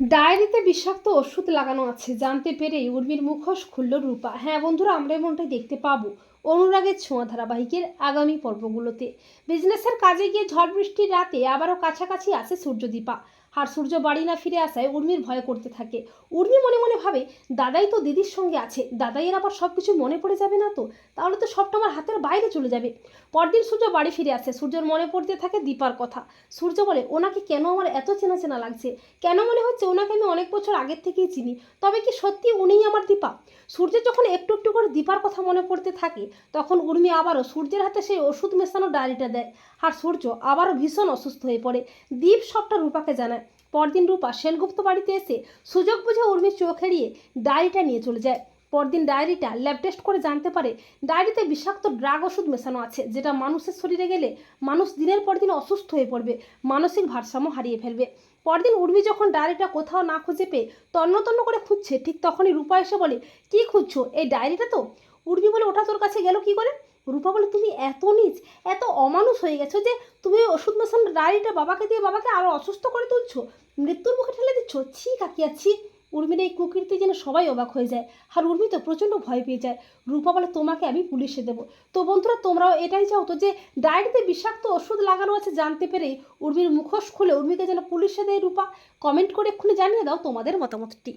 ডায়েরিতে বিষাক্ত ওষুধ লাগানো আছে, জানতে পেরেই উর্মির মুখোশ খুলল রূপা। হ্যাঁ বন্ধুরা, আমরা এমনটাই দেখতে পাবো। অনুরাগের ছোঁয়া ধারাবাহিকের আগামী পর্বগুলোতে। বিজনেসের কাজে গিয়ে ঝড় বৃষ্টির রাতে আবারও কাছাকাছি আছে সূর্যদীপা। আর সূর্য বাড়ি না ফিরে আসায় উর্মির ভয় করতে থাকে। উর্মি মনে মনে ভাবে, দাদাই তো দিদির সঙ্গে আছে, দাদাইয়ের আবার সব কিছু মনে পড়ে যাবে না তো? তাহলে তো সবটা আমার হাতের বাইরে চলে যাবে। পরদিন সূর্য বাড়ি ফিরে আসে। সূর্যর মনে পড়তে থাকে দীপার কথা। সূর্য বলে, ওনাকে কেন আমার এত চেনা চেনা লাগছে? কেন মনে হচ্ছে ওনাকে আমি অনেক বছর আগের থেকেই চিনি? তবে কি সত্যি উনিই আমার দীপা? সূর্যের যখন একটু একটু করে দীপার কথা মনে পড়তে থাকে, তখন উর্মি আবারও সূর্যের হাতে সেই ওষুধ মেশানো ডায়েরিটা দেয়। আর সূর্য আবারও ভীষণ অসুস্থ হয়ে পড়ে। দীপ সবটা রূপাকে জানায়। পরদিন রূপা সেনগুপ্ত বাড়িতে এসে সুযোগ বুঝে উর্মির চোখ এড়িয়ে ডায়েরিটা নিয়ে চলে যায়। পরদিন ডায়েরিটা ল্যাব টেস্ট করে জানতে পারে ডায়েরিতে বিষাক্ত ড্রাগ ওষুধ মেশানো আছে, যেটা মানুষের শরীরে গেলে মানুষ দিনের পর দিন অসুস্থ হয়ে পড়বে, মানসিক ভারসাম্য হারিয়ে ফেলবে। পরদিন উর্মি যখন ডায়েরিটা কোথাও না খুঁজে পেয়ে তন্ন তন্ন করে খুঁজছে, ঠিক তখনই রূপা এসে বলে, কি খুঁজছো? এই ডায়েরিটা তো? উর্মি বলে, ওটা তোর কাছে গেল কি করে? রূপা বলে, তুমি এত নিচ, এত অমানুষ হয়ে গেছো যে তুমি ওষুধ মেশানো ডায়েরিটা বাবাকে দিয়ে বাবাকে আরও অসুস্থ করে তুলছো। মৃত্যুর মুখে ঠেলে দিচ্ছ। ছি কাকিয়া, ছি। উর্মির এই কুকীর্তি যেন সবাই অবাক হয়ে যায় আর উর্মি তো প্রচণ্ড ভয় পেয়ে যায়। রূপা বলে, তোমাকে আমি পুলিশে দেবো। তো বন্ধুরা, তোমরাও এটাই চাও তো যে ডায়েরিতে বিষাক্ত ওষুধ লাগানো আছে জানতে পেরেই উর্মির মুখোশ খুলে উর্মিকে যেন পুলিশে দেয় রূপা। কমেন্ট করে এক্ষুনি জানিয়ে দাও তোমাদের মতামতটি।